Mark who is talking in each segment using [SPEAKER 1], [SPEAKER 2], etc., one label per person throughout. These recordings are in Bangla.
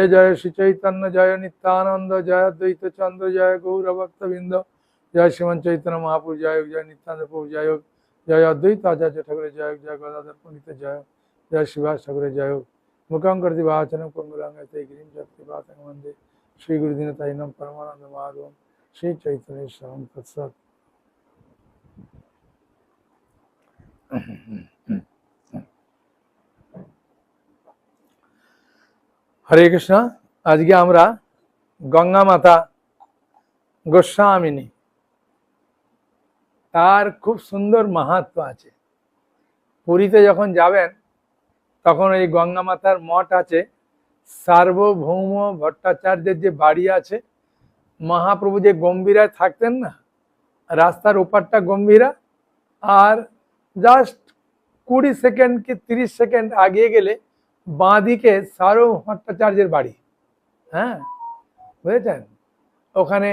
[SPEAKER 1] जय जय श्री चैतन्य जय नित्यानंद जय द्वैत चंद्र जय गौर भक्त बिंद जय श्रीम चैतन्य महापुर जय जय नित्यानंद प्रभु जय जय अद्वैत आचार्य ठाकुर जय जय गदाधर पंडित जय जय शिवास ठाकुर जय मुखम कर दिवाचन कुंगलांग तय शक्ति बातंग वंदे श्री गुरुदीन तैनम परमानंद माधवम श्री चैतन्य श्रवण तत्सत হরে কৃষ্ণ আজকে আমরা গঙ্গা মাতা গোস্বামিনী তার খুব সুন্দর মাহাত্ম আছে পুরীতে যখন যাবেন তখন এই গঙ্গা মাতার মঠ আছে সার্বভৌম ভট্টাচার্যের যে বাড়ি আছে মহাপ্রভু যে গম্ভীরায় থাকতেন না রাস্তার ওপারটা গম্ভীরা আর জাস্ট কুড়ি সেকেন্ড কি তিরিশ সেকেন্ড আগিয়ে গেলে বাঁদিকে সারো ভট্টাচার্যের বাড়ি হ্যাঁ বুঝেছেন ওখানে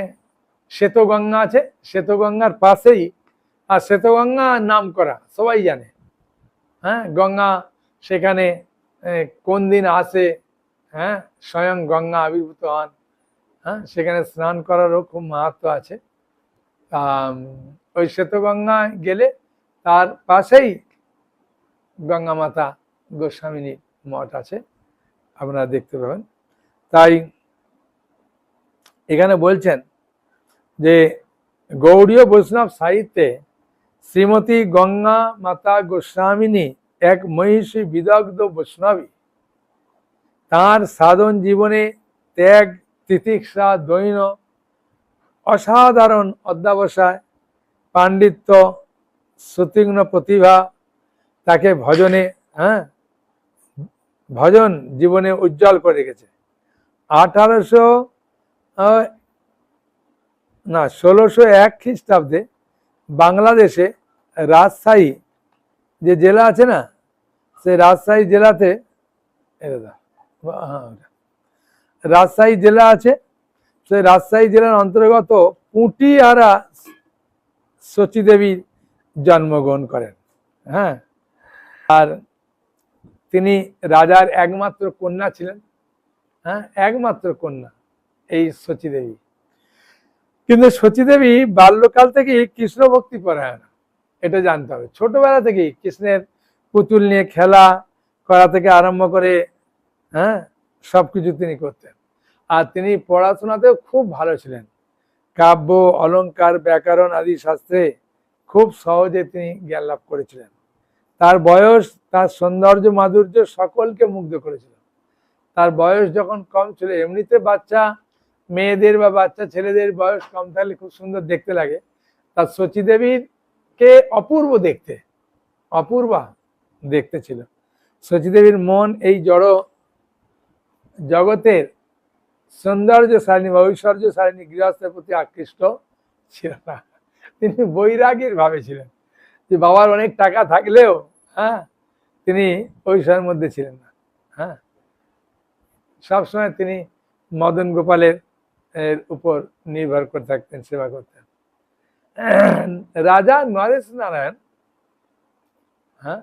[SPEAKER 1] শ্বেতগঙ্গা আছে শ্বেতগঙ্গার পাশেই আর শ্বেতগঙ্গা নাম করা সবাই জানে হ্যাঁ গঙ্গা সেখানে কোন দিন আসে হ্যাঁ স্বয়ং গঙ্গা আবির্ভূত হন হ্যাঁ সেখানে স্নান করারও খুব মাহাত্ম আছে ওই শ্বেতগঙ্গায় গেলে তার পাশেই গঙ্গা মাতা গোস্বামিনীর মঠ আছে আপনারা দেখতে পাবেন তাই এখানে বলছেন যে গৌড়ীয় বৈষ্ণব সাহিত্যে শ্রীমতী গঙ্গা মাতা গোস্বামিনী এক মহিষী বিদগ্ধ বৈষ্ণবী তার সাধন জীবনে ত্যাগ তিতিক্ষা দৈন অসাধারণ অধ্যাবসায় পাণ্ডিত্য সুতীর্ণ প্রতিভা তাকে ভজনে হ্যাঁ ভজন জীবনে উজ্জ্বল করে রেখেছে আঠারোশো না ষোলোশো এক খ্রিস্টাব্দে বাংলাদেশে রাজশাহী যে জেলা আছে না সে রাজশাহী জেলাতে হ্যাঁ রাজশাহী জেলা আছে সেই রাজশাহী জেলার অন্তর্গত পুঁটিহারা সচিদেবী জন্মগ্রহণ করেন হ্যাঁ আর তিনি রাজার একমাত্র কন্যা ছিলেন হ্যাঁ একমাত্র কন্যা এই সচিদেবী কিন্তু সচিদেবী বাল্যকাল থেকেই কৃষ্ণ ভক্তি না এটা জানতে হবে ছোটবেলা থেকেই কৃষ্ণের পুতুল নিয়ে খেলা করা থেকে আরম্ভ করে হ্যাঁ সব কিছু তিনি করতেন আর তিনি পড়াশোনাতেও খুব ভালো ছিলেন কাব্য অলঙ্কার ব্যাকরণ আদি শাস্ত্রে খুব সহজে তিনি জ্ঞান লাভ করেছিলেন তার বয়স তার সৌন্দর্য মাধুর্য সকলকে মুগ্ধ করেছিল তার বয়স যখন কম ছিল এমনিতে বাচ্চা মেয়েদের বা বাচ্চা ছেলেদের বয়স কম থাকলে খুব সুন্দর দেখতে লাগে তার সচী কে অপূর্ব দেখতে অপূর্বা দেখতে ছিল সচীদেবীর মন এই জড় জগতের সৌন্দর্য সারিণী বা ঐশ্বর্য সারিণী গৃহস্থের প্রতি আকৃষ্ট ছিল না তিনি বৈরাগীর ভাবে ছিলেন যে বাবার অনেক টাকা থাকলেও হ্যাঁ তিনি ওই সময়ের মধ্যে ছিলেন না হ্যাঁ সবসময় তিনি মদন গোপালের এর উপর নির্ভর করে থাকতেন সেবা করতেন রাজা নরেশ নারায়ণ হ্যাঁ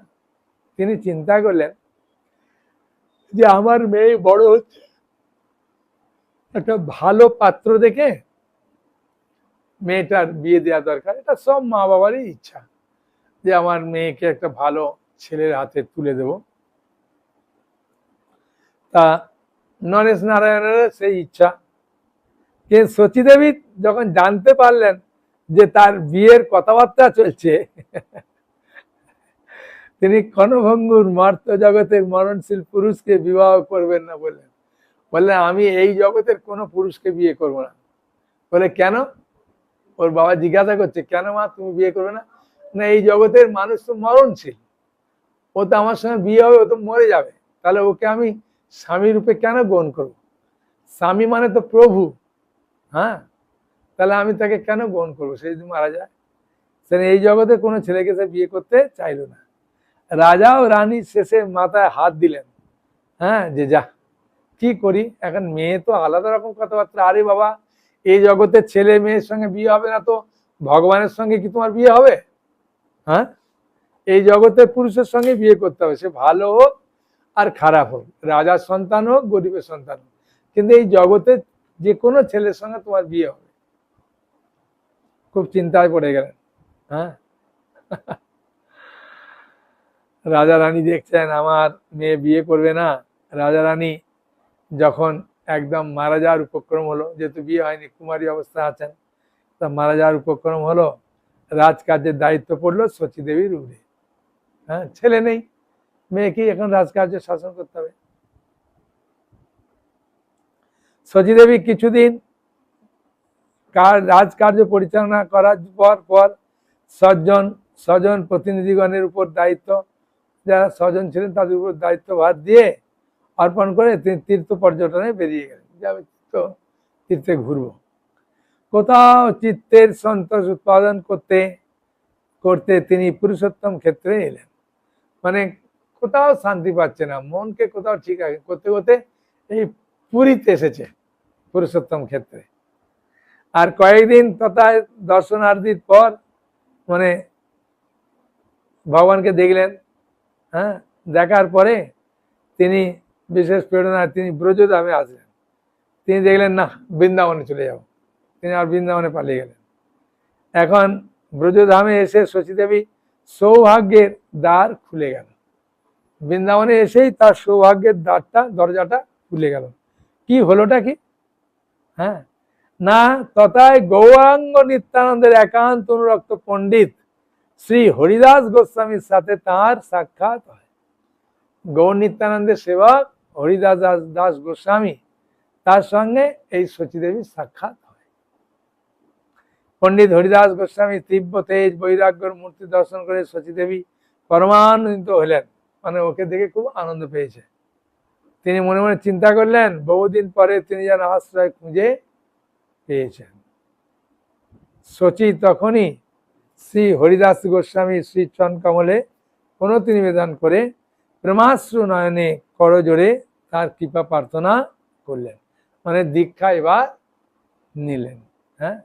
[SPEAKER 1] তিনি চিন্তা করলেন যে আমার মেয়ে বড় হচ্ছে একটা ভালো পাত্র দেখে মেয়েটার বিয়ে দেওয়া দরকার এটা সব মা বাবারই ইচ্ছা যে আমার মেয়েকে একটা ভালো ছেলের হাতে তুলে দেব তা নরেশ নারায়ণের সেই ইচ্ছা কিন্তু সচিদেবী যখন জানতে পারলেন যে তার বিয়ের কথাবার্তা চলছে তিনি ক্ষণভঙ্গুর মার্ত জগতের মরণশীল পুরুষকে বিবাহ করবেন না বললেন বললেন আমি এই জগতের কোনো পুরুষকে বিয়ে করব না বলে কেন ওর বাবা জিজ্ঞাসা করছে কেন মা তুমি বিয়ে করবে না না এই জগতের মানুষ তো মরণশীল ও তো আমার সঙ্গে বিয়ে হবে ও তো মরে যাবে তাহলে ওকে আমি স্বামী রূপে কেন গ্রহণ করব স্বামী মানে তো প্রভু হ্যাঁ তাহলে আমি তাকে কেন গ্রহণ করবো সে যদি মারা যায় সে এই জগতে কোনো ছেলেকে সে বিয়ে করতে চাইল না রাজা ও রানী শেষে মাথায় হাত দিলেন হ্যাঁ যে যা কি করি এখন মেয়ে তো আলাদা রকম কথাবার্তা আরে বাবা এই জগতে ছেলে মেয়ের সঙ্গে বিয়ে হবে না তো ভগবানের সঙ্গে কি তোমার বিয়ে হবে হ্যাঁ এই জগতের পুরুষের সঙ্গে বিয়ে করতে হবে সে ভালো হোক আর খারাপ হোক রাজার সন্তান হোক গরিবের সন্তান হোক কিন্তু এই জগতে যে কোনো ছেলের সঙ্গে তোমার বিয়ে হবে খুব চিন্তায় পড়ে গেলেন হ্যাঁ রাজা রানী দেখছেন আমার মেয়ে বিয়ে করবে না রাজা রানী যখন একদম মারা যাওয়ার উপক্রম হলো যেহেতু বিয়ে হয়নি কুমারী অবস্থা আছেন তা মারা যাওয়ার উপক্রম হলো রাজকার্যের দায়িত্ব পড়লো সচিদেবীর উপরে হ্যাঁ ছেলে নেই মেয়েকে এখন রাজকার্য শাসন করতে হবে দেবী কিছুদিন রাজকার্য পরিচালনা করার পর পর সজ্জন স্বজন প্রতিনিধিগণের উপর দায়িত্ব যারা স্বজন ছিলেন তাদের উপর দায়িত্বভার দিয়ে অর্পণ করে তিনি তীর্থ পর্যটনে বেরিয়ে গেলেন যাবে তো তীর্থে ঘুরবো কোথাও চিত্তের সন্তোষ উৎপাদন করতে করতে তিনি পুরুষোত্তম ক্ষেত্রে এলেন মানে কোথাও শান্তি পাচ্ছে না মনকে কোথাও ঠিক আছে করতে করতে এই পুরীতে এসেছে পুরুষোত্তম ক্ষেত্রে আর কয়েকদিন তথা দর্শনার্থীর পর মানে ভগবানকে দেখলেন হ্যাঁ দেখার পরে তিনি বিশেষ প্রেরণা তিনি ব্রজধামে আসলেন তিনি দেখলেন না বৃন্দাবনে চলে যাব তিনি আর বৃন্দাবনে পালিয়ে গেলেন এখন ব্রজধামে এসে শচীদেবী সৌভাগ্যের দ্বার খুলে গেল বৃন্দাবনে এসেই তার সৌভাগ্যের দ্বারটা দরজাটা খুলে গেল কি হলোটা কি হ্যাঁ না তথায় গৌরাঙ্গ নিত্যানন্দের একান্ত অনুরক্ত পণ্ডিত শ্রী হরিদাস গোস্বামীর সাথে তার সাক্ষাৎ হয় গৌর নিত্যানন্দের সেবক হরিদাস দাস গোস্বামী তার সঙ্গে এই সচিদেবীর সাক্ষাৎ হয় পণ্ডিত হরিদাস গোস্বামী তীব্র তেজ বৈরাগ্যর মূর্তি দর্শন করে সচিদেবী পরমানন্দিত হলেন মানে ওকে দেখে খুব আনন্দ পেয়েছে তিনি মনে মনে চিন্তা করলেন বহুদিন পরে তিনি যেন আশ্রয় খুঁজে পেয়েছেন সচি তখনই শ্রী হরিদাস গোস্বামী শ্রী কোনো তিনি নিবেদন করে প্রেমাশ্রু নয়নে করজোরে তার কৃপা প্রার্থনা করলেন মানে দীক্ষা এবার নিলেন হ্যাঁ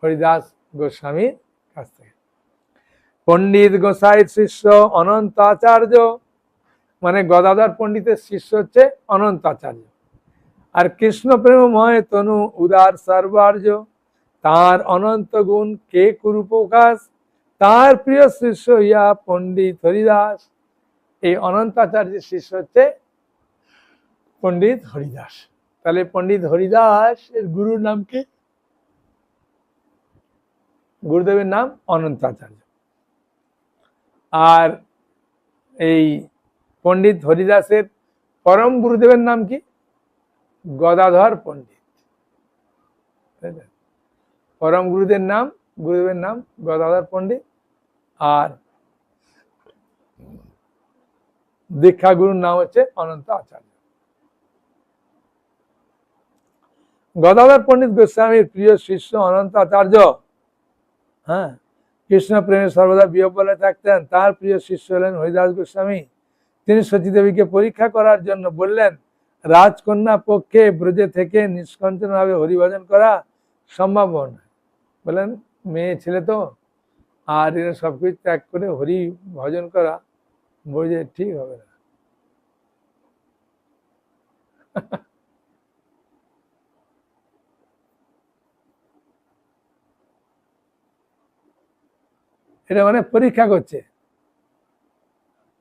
[SPEAKER 1] হরিদাস গোস্বামীর কাছ থেকে পণ্ডিত গোসাই শিষ্য অনন্ত আচার্য মানে গদাধর পণ্ডিতের শিষ্য হচ্ছে অনন্ত আচার্য আর কৃষ্ণ প্রেমময় তনু উদার সর্বার্য তার অনন্ত গুণ কে কুরুপ্রকাশ তার প্রিয় শিষ্য ইয়া পণ্ডিত হরিদাস এই অনন্তাচার্যের শিষ্য হচ্ছে পণ্ডিত হরিদাস তাহলে পণ্ডিত এর গুরুর নাম কি গুরুদেবের নাম অনন্ত আচার্য আর এই পণ্ডিত হরিদাসের পরম গুরুদেবের নাম কি গদাধর পণ্ডিত পরম গুরুদের নাম গুরুদেবের নাম গদাধর পণ্ডিত আর দীক্ষা গুরুর নাম হচ্ছে অনন্ত আচার্য গদাধর পণ্ডিত গোস্বামীর প্রিয় শিষ্য অনন্ত আচার্য হ্যাঁ কৃষ্ণ প্রেমে সর্বদা বিহবলে থাকতেন তার প্রিয় শিষ্য হলেন হরিদাস গোস্বামী তিনি সতীদেবীকে পরীক্ষা করার জন্য বললেন রাজকন্যা পক্ষে ব্রজে থেকে নিষ্কঞ্চনভাবে হরিভজন করা সম্ভব নয় বলেন মেয়ে ছেলে তো আর এরা সব কিছু ত্যাগ করে হরি ভজন করা বোঝে ঠিক হবে না এটা মানে পরীক্ষা করছে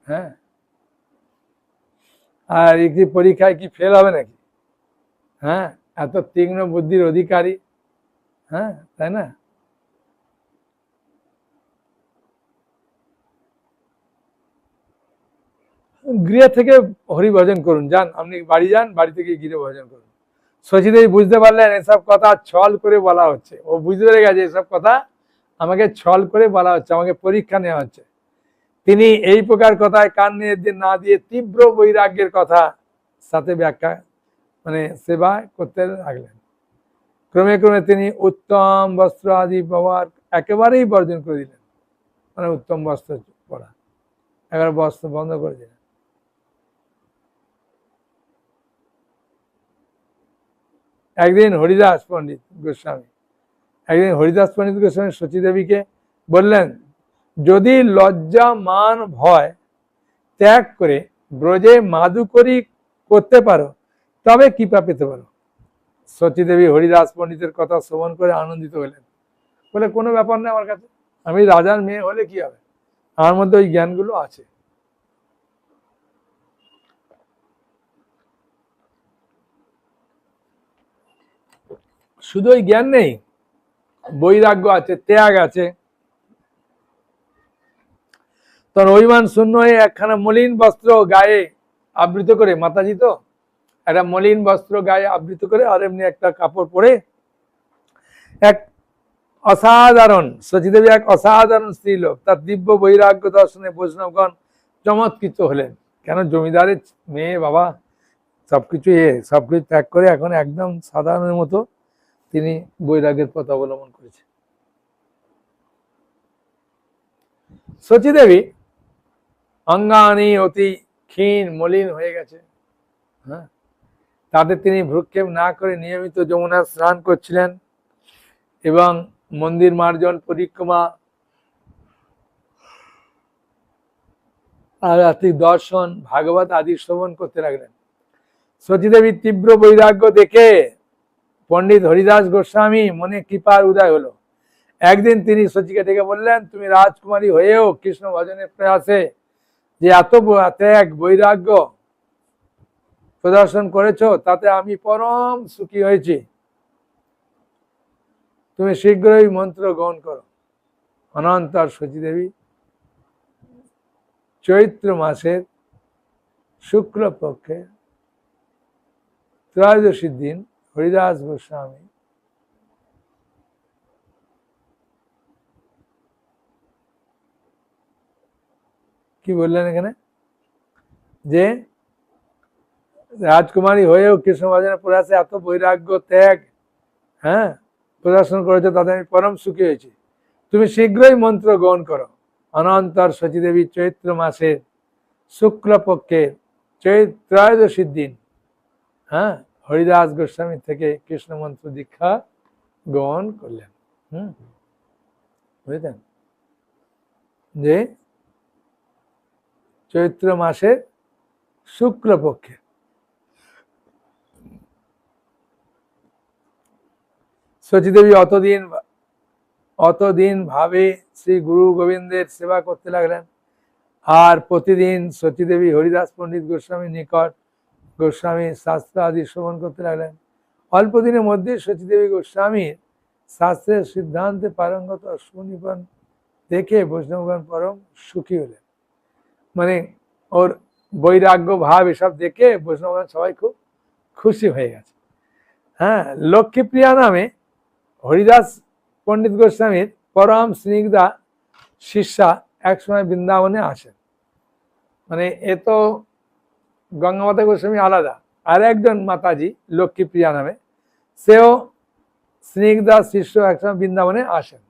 [SPEAKER 1] হ্যাঁ আর কি পরীক্ষায় কি ফেল হবে নাকি হ্যাঁ এত তীক্ষ্ণ বুদ্ধির অধিকারী হ্যাঁ তাই না গৃহে থেকে হরি ভজন করুন যান আপনি বাড়ি যান বাড়ি থেকে গৃহে ভজন করুন সচিদেই বুঝতে পারলেন এসব কথা ছল করে বলা হচ্ছে ও বুঝতে পেরে গেছে এসব কথা আমাকে ছল করে বলা হচ্ছে আমাকে পরীক্ষা নেওয়া হচ্ছে তিনি এই প্রকার কথায় কান নিয়ে না দিয়ে তীব্র বৈরাগ্যের কথা সাথে ব্যাখ্যা মানে সেবা করতে লাগলেন ক্রমে ক্রমে তিনি উত্তম বস্ত্র আদি ব্যবহার একেবারেই বর্জন করে দিলেন মানে উত্তম বস্ত্র পরা একবার বস্ত্র বন্ধ করে দিলেন একদিন হরিদাস পণ্ডিত গোস্বামী একদিন হরিদাস পণ্ডিত গোস্বামী সচিদেবীকে বললেন যদি লজ্জা মান ভয় ত্যাগ করে ব্রজে মাদুকরি করতে পারো তবে কৃপা পেতে পারো সচিদেবী হরিদাস পণ্ডিতের কথা শ্রবণ করে আনন্দিত হলেন বলে কোনো ব্যাপার নেই আমার কাছে আমি রাজার মেয়ে হলে কি হবে আমার মধ্যে ওই জ্ঞানগুলো আছে শুধু ওই জ্ঞান নেই বৈরাগ্য আছে ত্যাগ আছে তখন অভিমান শূন্য হয়ে একখানা মলিন বস্ত্র গায়ে আবৃত করে মাতাজি তো একটা মলিন বস্ত্র গায়ে আবৃত করে আর এমনি একটা কাপড় পরে এক অসাধারণ সচিদেবী এক অসাধারণ স্ত্রীলোক তার দিব্য বৈরাগ্য দর্শনে বৈষ্ণবগণ চমৎকৃত হলেন কেন জমিদারের মেয়ে বাবা সবকিছু এ সবকিছু ত্যাগ করে এখন একদম সাধারণের মতো তিনি বৈরাগের পথ অবলম্বন করেছেন দেবী অঙ্গানি অতি ক্ষীণ মলিন হয়ে গেছে হ্যাঁ তাতে তিনি ভ্রুক্ষেপ না করে নিয়মিত যমুনা স্নান করছিলেন এবং মন্দির মার্জন পরিক্রমা আত্মিক দর্শন ভাগবত আদি শ্রবণ করতে লাগলেন সতীদেবীর তীব্র বৈরাগ্য দেখে পণ্ডিত হরিদাস গোস্বামী মনে কৃপার উদয় হলো একদিন তিনি সচিকে ডেকে বললেন তুমি রাজকুমারী হয়েও কৃষ্ণ ভজনের প্রয়াসে যে এত ত্যাগ বৈরাগ্য প্রদর্শন করেছ তাতে আমি পরম সুখী হয়েছি তুমি শীঘ্রই মন্ত্র গ্রহণ করো অনন্ত আর সচিদেবী চৈত্র মাসের শুক্লপক্ষে ত্রয়োদশীর দিন হরিদাস গোস্বামী কি বললেন এখানে যে রাজকুমারী হয়েও কৃষ্ণ ভজনের প্রয়াসে এত বৈরাগ্য ত্যাগ হ্যাঁ প্রদর্শন করেছে তাদের আমি পরম সুখী হয়েছি তুমি শীঘ্রই মন্ত্র গ্রহণ করো অনন্তর সচীদেবী চৈত্র মাসের শুক্লপক্ষের চৈত্রয়োদশীর দিন হ্যাঁ হরিদাস গোস্বামী থেকে কৃষ্ণ মন্ত্র দীক্ষা গ্রহণ করলেন হম বুঝলেন যে চৈত্র মাসে শুক্লপক্ষে সচিদেবী অতদিন অতদিন ভাবে শ্রী গুরু গোবিন্দের সেবা করতে লাগলেন আর প্রতিদিন সচিদেবী হরিদাস পণ্ডিত গোস্বামীর নিকট গোস্বামী শাস্ত্র আদি শ্রবণ করতে লাগলেন অল্প দিনের মধ্যে সতীদেবী গোস্বামীর শাস্ত্রের সিদ্ধান্তে পারঙ্গত সুনিপন দেখে বৈষ্ণবগণ পরম সুখী হলেন মানে ওর বৈরাগ্য ভাব এসব দেখে বৈষ্ণবগণ সবাই খুব খুশি হয়ে গেছে হ্যাঁ লক্ষ্মীপ্রিয়া নামে হরিদাস পণ্ডিত গোস্বামীর পরম স্নিগ্ধা শিষ্যা একসময় বৃন্দাবনে আসেন মানে এ তো গঙ্গামাতা গোস্বামী আলাদা আর একজন মাতাজি লক্ষ্মীপ্রিয়া নামে সেও স্নিগ্ধা শিষ্য একসময় বৃন্দাবনে আসেন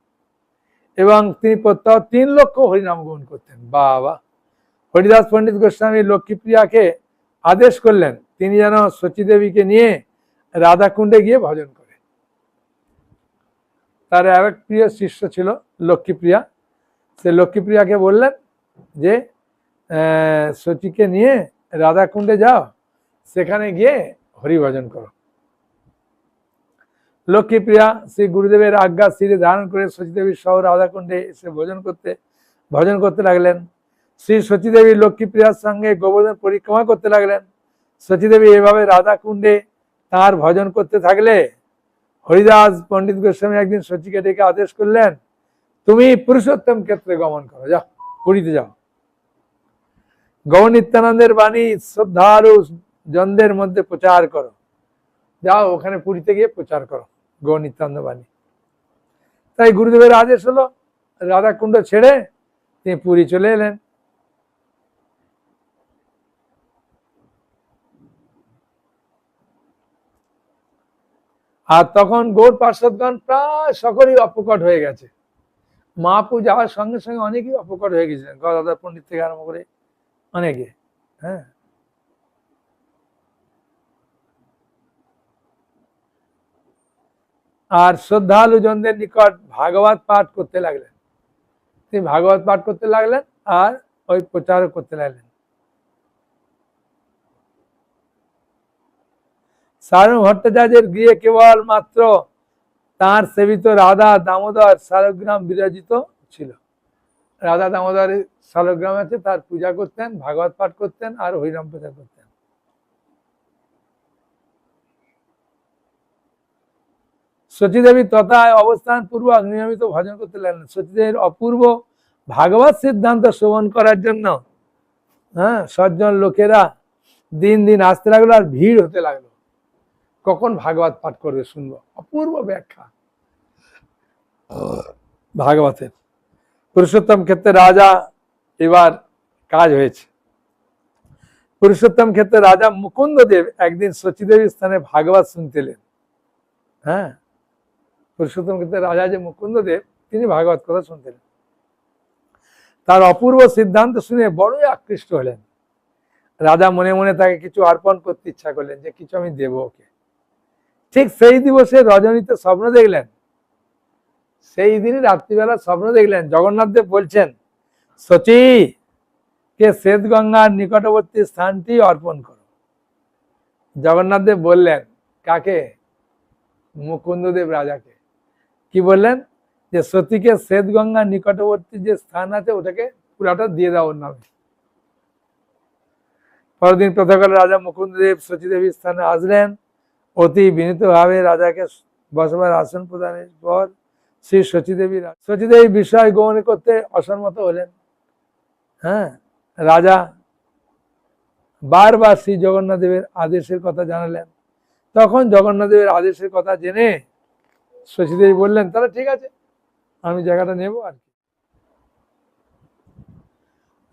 [SPEAKER 1] এবং তিনি প্রত্যহ তিন লক্ষ হরিনাম গ্রহণ করতেন বাবা হরিদাস পণ্ডিত গোস্বামী লক্ষ্মীপ্রিয়াকে আদেশ করলেন তিনি যেন সচিদেবীকে নিয়ে রাধাকুণ্ডে গিয়ে ভজন করে তার আর এক প্রিয় শিষ্য ছিল লক্ষ্মীপ্রিয়া সে লক্ষ্মীপ্রিয়াকে বললেন যে সচিকে নিয়ে রাধাকুণ্ডে যাও সেখানে গিয়ে হরিভজন করো লক্ষ্মীপ্রিয়া শ্রী গুরুদেবের আজ্ঞা শ্রী ধারণ করে সহ রাধা কুণ্ডে এসে ভোজন করতে ভজন করতে লাগলেন শ্রী সতীদেবী লক্ষ্মীপ্রিয়ার সঙ্গে গোবর্ধন পরিক্রমা করতে লাগলেন সতীদেবী এভাবে রাধাকুণ্ডে তার ভজন করতে থাকলে হরিদাস পণ্ডিত গোস্বামী একদিন সচিকে ডেকে আদেশ করলেন তুমি পুরুষোত্তম ক্ষেত্রে গমন করো যাও পুরীতে যাও গৌর নিত্যানন্দের বাণী আরো জনদের মধ্যে প্রচার করো যাও ওখানে পুরীতে গিয়ে প্রচার করো গৌর নিত্যানন্দ বাণী তাই গুরুদেবের আদেশ হলো রাধাকুণ্ড ছেড়ে তিনি পুরী চলে এলেন আর তখন গৌর পার্শ্বদগণ প্রায় সকলেই অপকট হয়ে গেছে মাপু যাওয়ার সঙ্গে সঙ্গে অনেকেই অপকট হয়ে গেছিলেন গদাদা পণ্ডিত থেকে আরম্ভ করে অনেকে হ্যাঁ আর শ্রদ্ধালু জনদের নিকট ভাগবত পাঠ করতে লাগলেন তিনি ভাগবত পাঠ করতে লাগলেন আর ওই প্রচার করতে লাগলেন সারু ভট্টাচার্যের গিয়ে কেবল মাত্র তার সেবিত রাধা দামোদর সারগ্রাম বিরাজিত ছিল রাজা দামোদর সালগ্রাম আছে তার পূজা করতেন ভাগবত পাঠ করতেন আর হরিরাম পূজা করতেন সচিদেবী তথায় অবস্থান পূর্ব নিয়মিত ভজন করতে লাগলেন সতীদেবীর অপূর্ব ভাগবত সিদ্ধান্ত শ্রবণ করার জন্য হ্যাঁ সজ্জন লোকেরা দিন দিন আসতে লাগলো আর ভিড় হতে লাগলো কখন ভাগবত পাঠ করবে শুনবো অপূর্ব ব্যাখ্যা ভাগবতের পুরুষোত্তম ক্ষেত্রে রাজা এবার কাজ হয়েছে পুরুষোত্তম ক্ষেত্রে রাজা মুকুন্দদেব একদিন সচিদেবীর স্থানে ভাগবত শুনতেলেন হ্যাঁ পুরুষোত্তম ক্ষেত্রে রাজা যে মুকুন্দদেব তিনি ভাগবত কথা শুনতেলেন তার অপূর্ব সিদ্ধান্ত শুনে বড়ই আকৃষ্ট হলেন রাজা মনে মনে তাকে কিছু অর্পণ করতে ইচ্ছা করলেন যে কিছু আমি দেব ওকে ঠিক সেই দিবসে রজনীতে স্বপ্ন দেখলেন সেই দিন রাত্রিবেলা স্বপ্ন দেখলেন জগন্নাথদেব বলছেন সচি কে শ্বেত গঙ্গার নিকটবর্তী স্থানটি অর্পণ করো জগন্নাথদেব বললেন কাকে মুকুন্দদেব রাজাকে কি বললেন যে সতীকে শ্বেত গঙ্গার নিকটবর্তী যে স্থান আছে ওটাকে পুরাটা দিয়ে দাও ওর নামে পরদিন প্রথাকালে রাজা মুকুন্দদেব সতীদেবীর স্থানে আসলেন অতি বিনীতভাবে রাজাকে বসবার আসন প্রদানের পর শ্রী সচিদেবী সচিদেবী বিষয় গৌণ করতে অসম্মত হলেন হ্যাঁ রাজা বারবার শ্রী জগন্নাথ দেবের আদেশের কথা জানালেন তখন জগন্নাথ দেবের আদেশের কথা জেনে শশীদেবী বললেন তাহলে ঠিক আছে আমি জায়গাটা নেব আর কি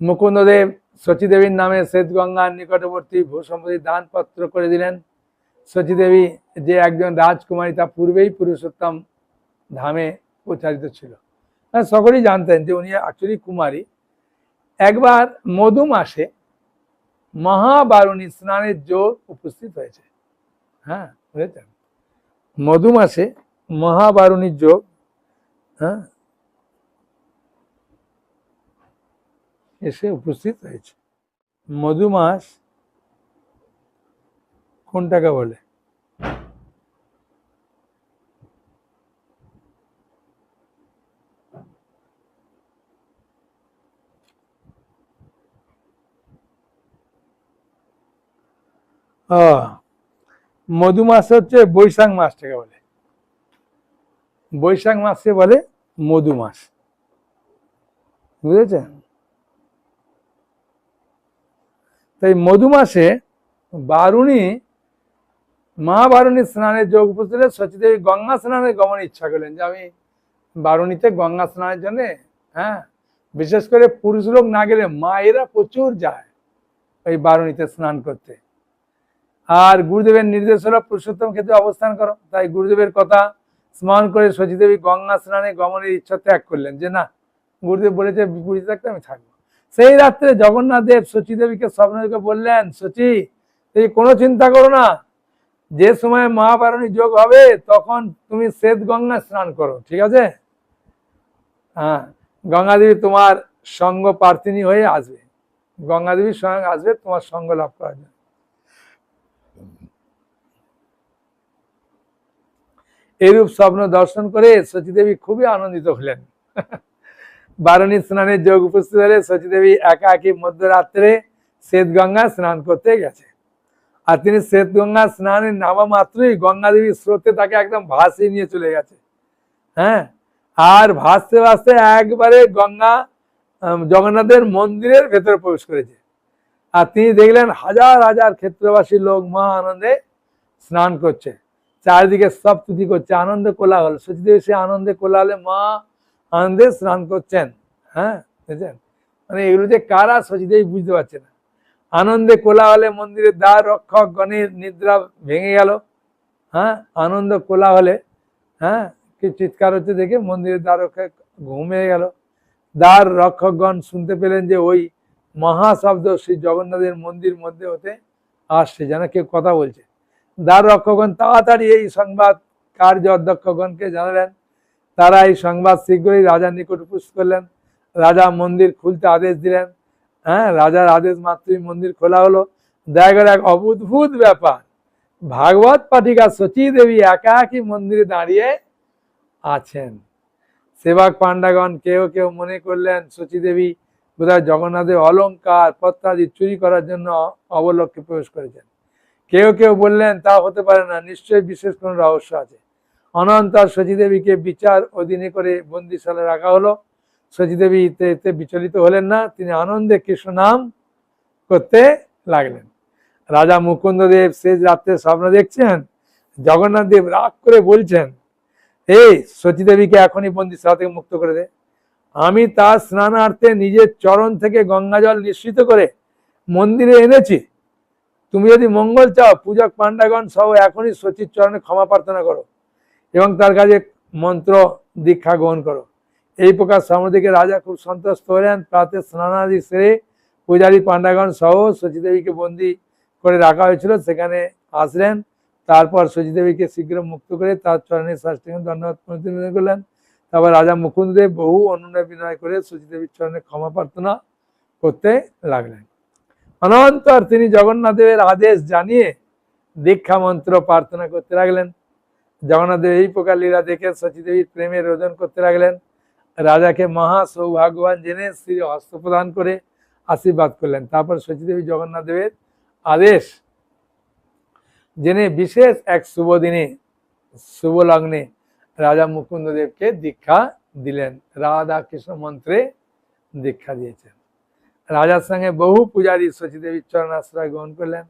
[SPEAKER 1] মুকুন্দদেব শচীদেবীর নামে শ্বেত গঙ্গার নিকটবর্তী ভূসম্পত্তি দানপত্র করে দিলেন শচীদেবী যে একজন রাজকুমারী তা পূর্বেই পুরুষোত্তম ধামে প্রচারিত ছিল হ্যাঁ, সকলেই জানতেন যে উনি অ্যাকচুয়ালি কুমারী একবার মধু মাসে মহাবারুণী স্নানের জোর উপস্থিত হয়েছে হ্যাঁ বুঝেছেন মধুম আসে মহাবারুণীর যোগ হ্যাঁ এসে উপস্থিত হয়েছে মধুমাস কোনটাকে বলে হ্যাঁ। মধু মাস হচ্ছে বৈশাখ মাসটাকে বলে বৈশাখ মাসে বলে মধু মাস বুঝেছেন তাই মধু মাসে বারুণী মা বারুণী স্নানে যোগ উপস্থিত সচিদেবী গঙ্গা স্নানে গমন ইচ্ছা করলেন যে আমি বারুণীতে গঙ্গা স্নানের জন্য হ্যাঁ বিশেষ করে পুরুষ লোক না গেলে মায়েরা প্রচুর যায় ওই বারুণীতে স্নান করতে আর গুরুদেবের নির্দেশ হলো পুরুষোত্তম ক্ষেত্রে অবস্থান করো তাই গুরুদেবের কথা স্মরণ করে সচিদেবী গঙ্গা স্নানে গমনের ইচ্ছা ত্যাগ করলেন যে না গুরুদেব বলেছে বুঝতে থাকতে আমি থাকবো সেই রাত্রে জগন্নাথ দেব সচিদেবীকে স্বপ্নকে বললেন সচি তুমি কোনো চিন্তা করো না যে সময় মহাপারণী যোগ হবে তখন তুমি শ্বেত গঙ্গা স্নান করো ঠিক আছে হ্যাঁ গঙ্গাদেবী তোমার সঙ্গ প্রার্থিনী হয়ে আসবে গঙ্গাদেবীর সঙ্গে আসবে তোমার সঙ্গ লাভ করার জন্য এইরূপ স্বপ্ন দর্শন করে সচিদেবী খুবই আনন্দিত হলেন বারণী স্নানের যোগ উপস্থিত হলে সচিদেবী একা একই মধ্যরাত্রে গঙ্গা স্নান করতে গেছে আর তিনি শ্বেত গঙ্গা স্নানে নামা মাত্রই গঙ্গা দেবীর স্রোতে তাকে একদম ভাসিয়ে নিয়ে চলে গেছে হ্যাঁ আর ভাসতে ভাসতে একবারে গঙ্গা জগন্নাথের মন্দিরের ভেতরে প্রবেশ করেছে আর তিনি দেখলেন হাজার হাজার ক্ষেত্রবাসী লোক মহা আনন্দে স্নান করছে চারিদিকে সব তুতি করছে আনন্দে হল সচিদেবী সে আনন্দে কোলাহলে মা আনন্দে স্নান করছেন হ্যাঁ বুঝছেন মানে এগুলো যে কারা সচিদেবী বুঝতে পারছে না আনন্দে কোলাহলে মন্দিরের দ্বার রক্ষক গণের নিদ্রা ভেঙে গেল হ্যাঁ আনন্দ কোলাহলে হ্যাঁ কি চিৎকার হচ্ছে দেখে মন্দিরের দ্বার রক্ষক ঘুমিয়ে গেল দ্বার রক্ষকগণ শুনতে পেলেন যে ওই মহাশব্দ শ্রী জগন্নাথের মন্দির মধ্যে হতে আসছে যেন কেউ কথা বলছে দ্বার রক্ষকগণ তাড়াতাড়ি এই সংবাদ কার্য অধ্যক্ষগণকে জানালেন তারা এই সংবাদ শীঘ্রই রাজার নিকট উপস্থিত করলেন রাজা মন্দির খুলতে আদেশ দিলেন হ্যাঁ রাজার আদেশ মাত্রই মন্দির খোলা হলো জায়গার এক অদ্ভুত ব্যাপার ভাগবত পাঠিকা সচী দেবী একা একই মন্দিরে দাঁড়িয়ে আছেন সেবাক পাণ্ডাগণ কেউ কেউ মনে করলেন সচী দেবী বোধহয় জগন্নাথের অলঙ্কার পত্রাদি চুরি করার জন্য অবলক্ষে প্রবেশ করেছেন কেউ কেউ বললেন তা হতে পারে না নিশ্চয়ই বিশেষ কোনো রহস্য আছে আর সচিদেবীকে বিচার অধীনে করে বন্দিশালে রাখা হলো সচিদেবী এতে বিচলিত হলেন না তিনি আনন্দে কৃষ্ণ নাম করতে লাগলেন রাজা মুকুন্দদেব সে রাত্রে স্বপ্ন দেখছেন জগন্নাথ দেব রাগ করে বলছেন এই সচিদেবীকে এখনই বন্দিশালা থেকে মুক্ত করে দে আমি তার স্নানার্থে নিজের চরণ থেকে গঙ্গা জল নিঃসৃত করে মন্দিরে এনেছি তুমি যদি মঙ্গল চাও পূজক পাণ্ডাগণ সহ এখনই সচির চরণে ক্ষমা প্রার্থনা করো এবং তার কাছে মন্ত্র দীক্ষা গ্রহণ করো এই প্রকার সামুদ্রিকে রাজা খুব সন্তুষ্ট হলেন প্রাতে স্নানাদি সেরে পূজারী পাণ্ডাগণ সহ সচিদেবীকে বন্দি করে রাখা হয়েছিল সেখানে আসলেন তারপর সচিদেবীকে শীঘ্র মুক্ত করে তার চরণে শাস্ত্রীয় ধন্যবাদ প্রতিনিধি করলেন তারপর রাজা মুকুন্দদেব বহু অনুনয় বিনয় করে সচিদেবীর চরণে ক্ষমা প্রার্থনা করতে লাগলেন অনন্তর তিনি জগন্নাথদেবের আদেশ জানিয়ে দীক্ষা মন্ত্র প্রার্থনা করতে লাগলেন জগন্নাথদেব এই প্রকার লীলা দেখে শচীদেবীর প্রেমে রোজন করতে লাগলেন রাজাকে মহা সৌভাগ্যবান জেনে শ্রী হস্ত প্রদান করে আশীর্বাদ করলেন তারপর শচীদেবী জগন্নাথদেবের আদেশ জেনে বিশেষ এক শুভ দিনে শুভ লগ্নে রাজা মুকুন্দদেবকে দীক্ষা দিলেন রাধা কৃষ্ণ মন্ত্রে দীক্ষা দিয়েছেন রাজার সঙ্গে বহু পূজারী শচীদেবীর চরণ আশ্রয় গ্রহণ করলেন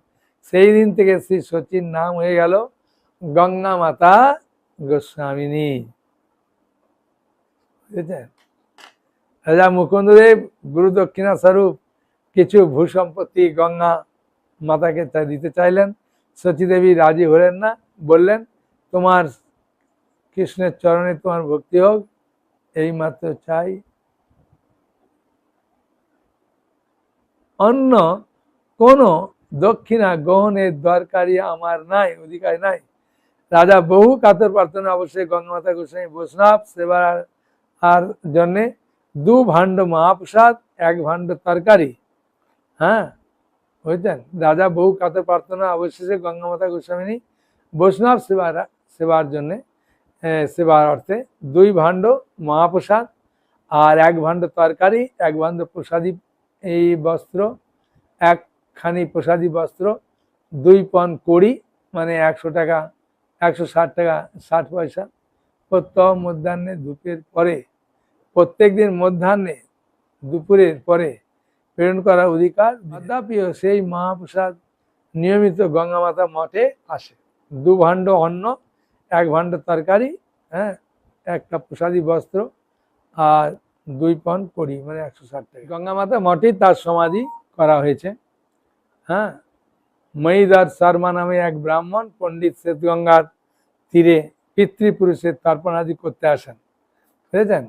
[SPEAKER 1] সেই দিন থেকে শ্রী শচীর নাম হয়ে গেল গঙ্গা মাতা গোস্বামিনী বুঝেছেন রাজা মুকুন্দদেব গুরু দক্ষিণা স্বরূপ কিছু ভূ সম্পত্তি গঙ্গা মাতাকে দিতে চাইলেন সতীদেবী রাজি হলেন না বললেন তোমার কৃষ্ণের চরণে তোমার ভক্তি হোক এই মাত্র চাই অন্য কোনো দক্ষিণা গ্রহণের দরকারি আমার নাই অধিকার নাই রাজা বহু কাতর প্রার্থনা অবশ্যই গঙ্গামাতা গোস্বামী বৈষ্ণব সেবার আর জন্যে দু ভাণ্ড মহাপ্রসাদ এক ভাণ্ড তরকারি হ্যাঁ বুঝলেন রাজা বহু কাতর প্রার্থনা অবশেষে গঙ্গামাতা গোস্বামিনী বৈষ্ণব সেবার সেবার জন্যে সেবার অর্থে দুই ভাণ্ড মহাপ্রসাদ আর এক ভাণ্ড তরকারি এক ভাণ্ড প্রসাদী এই বস্ত্র একখানি প্রসাদী বস্ত্র দুই পন কড়ি মানে একশো টাকা একশো ষাট টাকা ষাট পয়সা প্রত্যহ মধ্যাহ্নে ধূপের পরে প্রত্যেক দিন মধ্যাহ্নে দুপুরের পরে প্রেরণ করার অধিকার অদ্যাপিও সেই মহাপ্রসাদ নিয়মিত গঙ্গামাতা মঠে আসে দু ভাণ্ড অন্ন এক ভাণ্ড তরকারি হ্যাঁ একটা প্রসাদী বস্ত্র আর দুই পন করি মানে একশো ষাট টাকা গঙ্গা মাতা মঠে তার সমাধি করা হয়েছে হ্যাঁ মহিদার শর্মা নামে এক ব্রাহ্মণ পণ্ডিত গঙ্গার তীরে পিতৃপুরুষের তর্পণ আদি করতে আসেন বুঝেছেন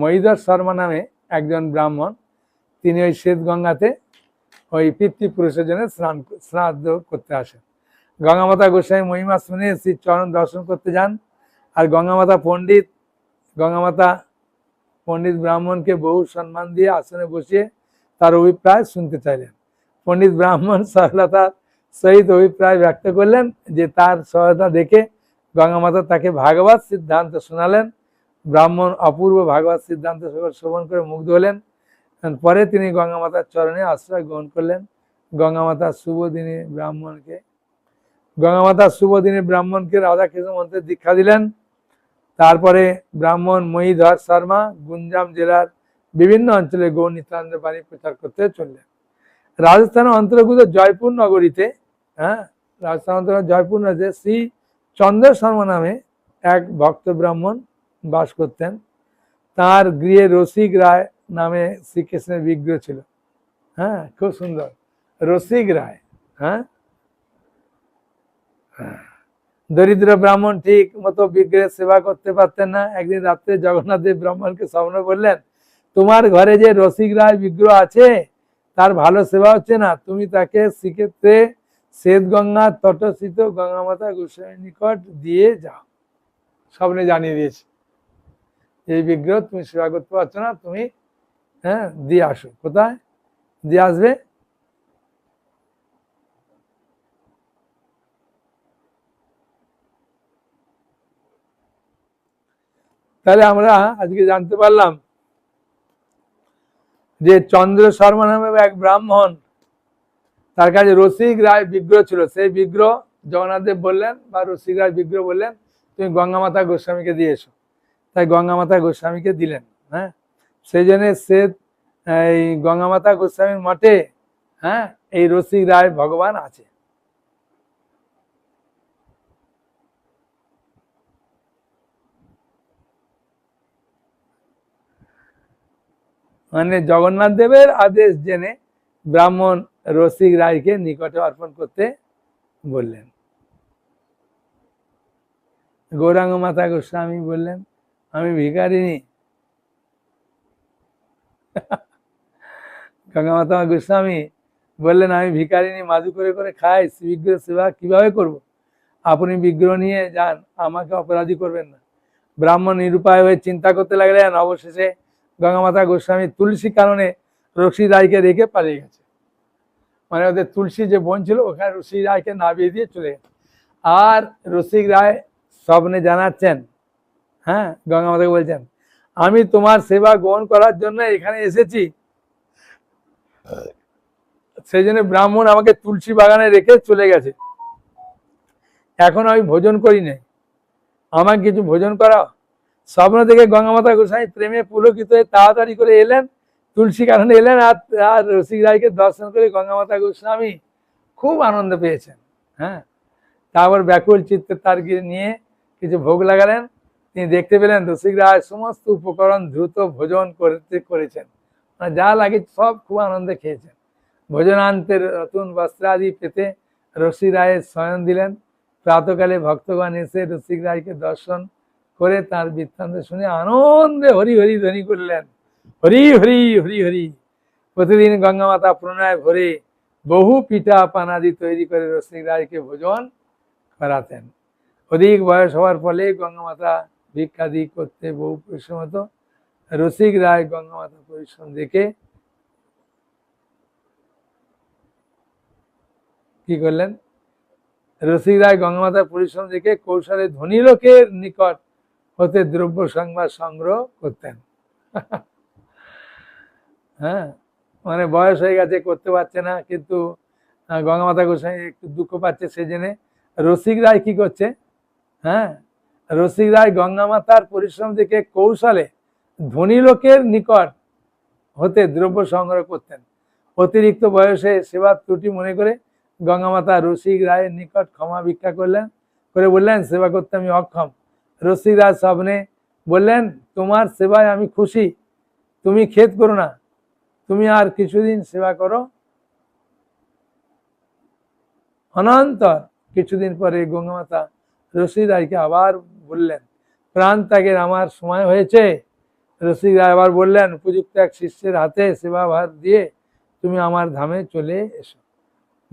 [SPEAKER 1] মহিধর শর্মা নামে একজন ব্রাহ্মণ তিনি ওই শ্বেত গঙ্গাতে ওই পিতৃপুরুষের জন্য স্নান শ্রাদ্ধ করতে আসেন গঙ্গামাতা গোসাই মহিমা শুনে শ্রী চরণ দর্শন করতে যান আর গঙ্গামাতা পণ্ডিত গঙ্গামাতা পণ্ডিত ব্রাহ্মণকে বহু সম্মান দিয়ে আসনে বসিয়ে তার অভিপ্রায় শুনতে চাইলেন পণ্ডিত ব্রাহ্মণ সরলতার সহিত অভিপ্রায় ব্যক্ত করলেন যে তার সহায়তা দেখে গঙ্গামাতা তাকে ভাগবত সিদ্ধান্ত শোনালেন ব্রাহ্মণ অপূর্ব ভাগবত সিদ্ধান্ত শ্রবণ করে মুগ্ধ হলেন পরে তিনি গঙ্গামাতার চরণে আশ্রয় গ্রহণ করলেন গঙ্গা শুভ দিনে ব্রাহ্মণকে গঙ্গা শুভ দিনে ব্রাহ্মণকে রাধাকৃষ্ণ মন্ত্রে দীক্ষা দিলেন তারপরে ব্রাহ্মণ মহিধর শর্মা গুঞ্জাম জেলার বিভিন্ন অঞ্চলে গৌর নিত্যানন্দ বাণী প্রচার করতে চললেন রাজস্থানের অন্তর্গত জয়পুর নগরীতে হ্যাঁ রাজস্থান অন্তর্গত জয়পুর নগরীতে শ্রী চন্দ্র শর্মা নামে এক ভক্ত ব্রাহ্মণ বাস করতেন তার গৃহে রসিক রায় নামে শ্রীকৃষ্ণের বিগ্রহ ছিল হ্যাঁ খুব সুন্দর রসিক রায় হ্যাঁ হ্যাঁ দরিদ্র ব্রাহ্মণ ঠিক মতো বিগ্রহের সেবা করতে পারতেন না একদিন রাত্রে জগন্নাথ দেব ব্রাহ্মণকে স্বপ্ন বললেন তোমার ঘরে যে রসিক রায় বিগ্রহ আছে তার ভালো সেবা হচ্ছে না তুমি তাকে শ্রীক্ষেত্রে গঙ্গা তটস্থিত মাতা গোস্বামীর নিকট দিয়ে যাও স্বপ্নে জানিয়ে দিয়েছি এই বিগ্রহ তুমি সেবা করতে পারছো না তুমি হ্যাঁ দিয়ে আসো কোথায় দিয়ে আসবে তাহলে আমরা আজকে জানতে পারলাম যে চন্দ্র শর্মা নামে এক ব্রাহ্মণ তার কাছে রসিক রায় বিগ্রহ ছিল সেই বিগ্রহ জগন্নাথদেব বললেন বা রসিক রায় বিগ্রহ বললেন তুমি গঙ্গামাতা গোস্বামীকে দিয়ে এসো তাই গঙ্গামাতা গোস্বামীকে দিলেন হ্যাঁ সেই জন্যে সে এই গঙ্গামাতা গোস্বামীর মঠে হ্যাঁ এই রসিক রায় ভগবান আছে মানে জগন্নাথ দেবের আদেশ জেনে ব্রাহ্মণ রসিক রায়কে নিকটে অর্পণ করতে বললেন গৌরাঙ্গ মাতা গোস্বামী বললেন আমি ভিকারিনী গঙ্গা মাতা গোস্বামী বললেন আমি ভিকারিনী মাদু করে করে খাই বিগ্রহ সেবা কিভাবে করব। আপনি বিগ্রহ নিয়ে যান আমাকে অপরাধী করবেন না ব্রাহ্মণ নিরুপায় হয়ে চিন্তা করতে লাগলেন অবশেষে গঙ্গামাতা গোস্বামী তুলসী কারণে রশি রায়কে রেখে পালিয়ে গেছে মানে ওদের তুলসী যে বোন ছিল ওখানে রশি রায়কে নামিয়ে দিয়ে চলে গেছে আর রসিক রায় স্বপ্নে জানাচ্ছেন হ্যাঁ গঙ্গামাতাকে বলছেন আমি তোমার সেবা গ্রহণ করার জন্য এখানে এসেছি সেই জন্য ব্রাহ্মণ আমাকে তুলসী বাগানে রেখে চলে গেছে এখন আমি ভোজন করি নাই আমার কিছু ভোজন করা স্বপ্ন থেকে গঙ্গামাতা গোসাই প্রেমে পুলকিত হয়ে তাড়াতাড়ি করে এলেন তুলসী কারণে এলেন আর আর রসিক রায়কে দর্শন করে গঙ্গামাতা গোস্বামী খুব আনন্দ পেয়েছেন হ্যাঁ তারপর ব্যাকুল চিত্তে তার নিয়ে কিছু ভোগ লাগালেন তিনি দেখতে পেলেন রসিক রায় সমস্ত উপকরণ দ্রুত ভোজন করতে করেছেন মানে যা লাগে সব খুব আনন্দে খেয়েছেন ভোজনান্তে নতুন আদি পেতে রসিক রায়ের শয়ন দিলেন প্রাতকালে ভক্তগণ এসে রসিক রায়কে দর্শন করে তার বৃত্তান্ত শুনে আনন্দে হরি হরি ধ্বনি করলেন হরি হরি হরি হরি প্রতিদিন গঙ্গামাতা প্রণয় ভরে বহু পিঠা পানাদি তৈরি করে রশ্মিক রায়কে ভোজন করাতেন অধিক বয়স হওয়ার ফলে গঙ্গামাতা ভিক্ষাদি করতে বহু পরিশ্রম হতো রসিক রায় গঙ্গামাতা পরিশ্রম দেখে কি করলেন রসিক রায় গঙ্গামাতার পরিশ্রম দেখে কৌশলে ধনী লোকের নিকট হতে দ্রব্য সংবাদ সংগ্রহ করতেন হ্যাঁ মানে বয়স হয়ে গেছে করতে পারছে না কিন্তু গঙ্গামাতা গোসাই একটু দুঃখ পাচ্ছে সেই রসিক রায় কি করছে হ্যাঁ রসিক রায় গঙ্গামাতার পরিশ্রম থেকে কৌশলে ধনী লোকের নিকট হতে দ্রব্য সংগ্রহ করতেন অতিরিক্ত বয়সে সেবার ত্রুটি মনে করে গঙ্গামাতা রসিক রায়ের নিকট ক্ষমা ভিক্ষা করলেন করে বললেন সেবা করতে আমি অক্ষম রসিকরাজ সাবনে বললেন তোমার সেবায় আমি খুশি তুমি খেদ করো না তুমি আর কিছুদিন সেবা করো অনন্তর কিছুদিন পরে গঙ্গামাতা রসিকরাজকে আবার বললেন প্রাণ ত্যাগের আমার সময় হয়েছে রসিক আবার বললেন উপযুক্ত এক শিষ্যের হাতে সেবাভার দিয়ে তুমি আমার ধামে চলে এসো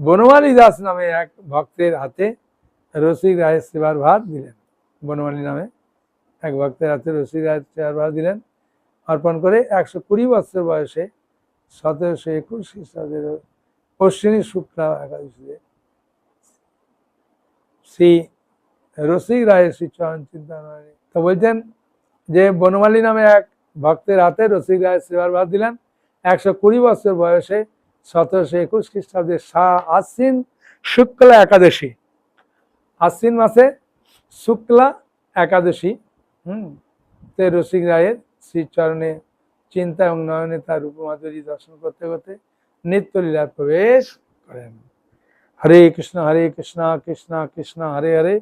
[SPEAKER 1] বনমালী দাস নামে এক ভক্তের হাতে রসিক রায়ের সেবার ভার দিলেন বনমালী নামে এক ভক্তের হাতে রশি চারভা দিলেন অর্পণ করে একশো কুড়ি বছর বয়সে সতেরোশো একুশ খ্রিস্টাব্দের অশ্বিনী শুক্লা একাদশীতে শ্রী রসিক রায়ের শ্রী চরণ চিন্তামণি তো বলছেন যে বনমালী নামে এক ভক্তের হাতে রসিক রায়ের সেবার শ্রীবারভার দিলেন একশো কুড়ি বছর বয়সে সতেরোশো একুশ খ্রিস্টাব্দে শাহ আশ্বিন শুক্লা একাদশী আশ্বিন মাসে শুক্লা একাদশী হুম তে রসিক রায়ের শ্রীচরণে চিন্তা এবং নয়নে তার উপমাধুরী দর্শন করতে করতে নিত্যলীলা প্রবেশ করেন হরে কৃষ্ণ হরে কৃষ্ণ কৃষ্ণ কৃষ্ণ হরে হরে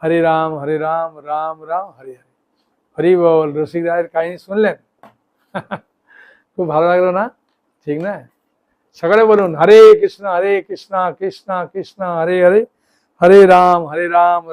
[SPEAKER 1] হরে রাম হরে রাম রাম রাম হরে হরে হরি বল রসিক রায়ের কাহিনী শুনলেন খুব ভালো লাগলো না ঠিক না সকালে বলুন হরে কৃষ্ণ হরে কৃষ্ণ কৃষ্ণ কৃষ্ণ হরে হরে হরে রাম হরে রাম